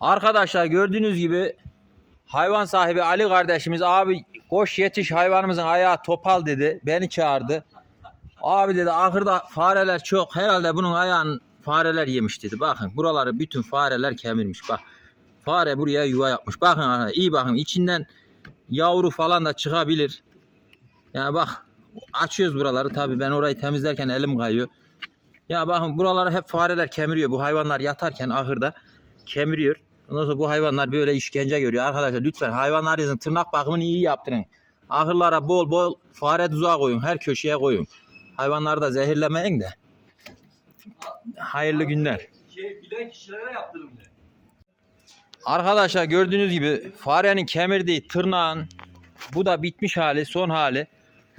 Arkadaşlar gördüğünüz gibi hayvan sahibi Ali kardeşimiz abi koş yetiş hayvanımızın ayağı topal dedi. Beni çağırdı. Abi dedi ahırda fareler çok herhalde bunun ayağını fareler yemiş dedi. Bakın buraları bütün fareler kemirmiş bak. Fare buraya yuva yapmış. Bakın iyi bakın içinden yavru falan da çıkabilir. Yani bak açıyoruz buraları tabii ben orayı temizlerken elim kayıyor. Ya bakın buraları hep fareler kemiriyor. Bu hayvanlar yatarken ahırda kemiriyor. Ondan sonra bu hayvanlar böyle işkence görüyor. Arkadaşlar lütfen hayvanlarınızın tırnak bakımını iyi yaptırın. Ahırlara bol bol fare tuzağı koyun. Her köşeye koyun. Hayvanları da zehirlemeyin de. Hayırlı günler. Şey, bilen kişilere yaptırım de. Arkadaşlar gördüğünüz gibi farenin kemirdiği tırnağın bu da bitmiş hali son hali.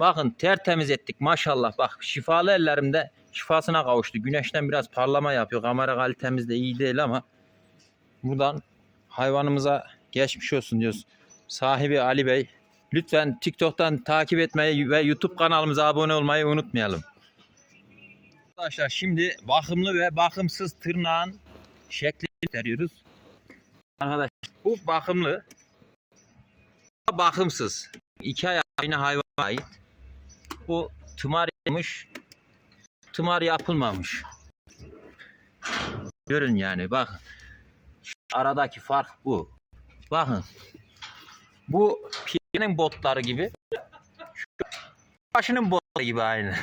Bakın tertemiz ettik maşallah. Bak şifalı ellerimde şifasına kavuştu. Güneşten biraz parlama yapıyor. Kamera kalitemiz de iyi değil ama buradan hayvanımıza geçmiş olsun diyoruz. Sahibi Ali Bey. Lütfen TikTok'tan takip etmeyi ve YouTube kanalımıza abone olmayı unutmayalım. Arkadaşlar şimdi bakımlı ve bakımsız tırnağın şeklini gösteriyoruz. Arkadaşlar bu bakımlı. Bakımsız. İki ayağı aynı hayvana ait. Bu tımar yapılmış. Tımar yapılmamış. Görün yani bak. Aradaki fark bu. Bakın. Bu pirenin botları gibi. Şu başının botları gibi aynı.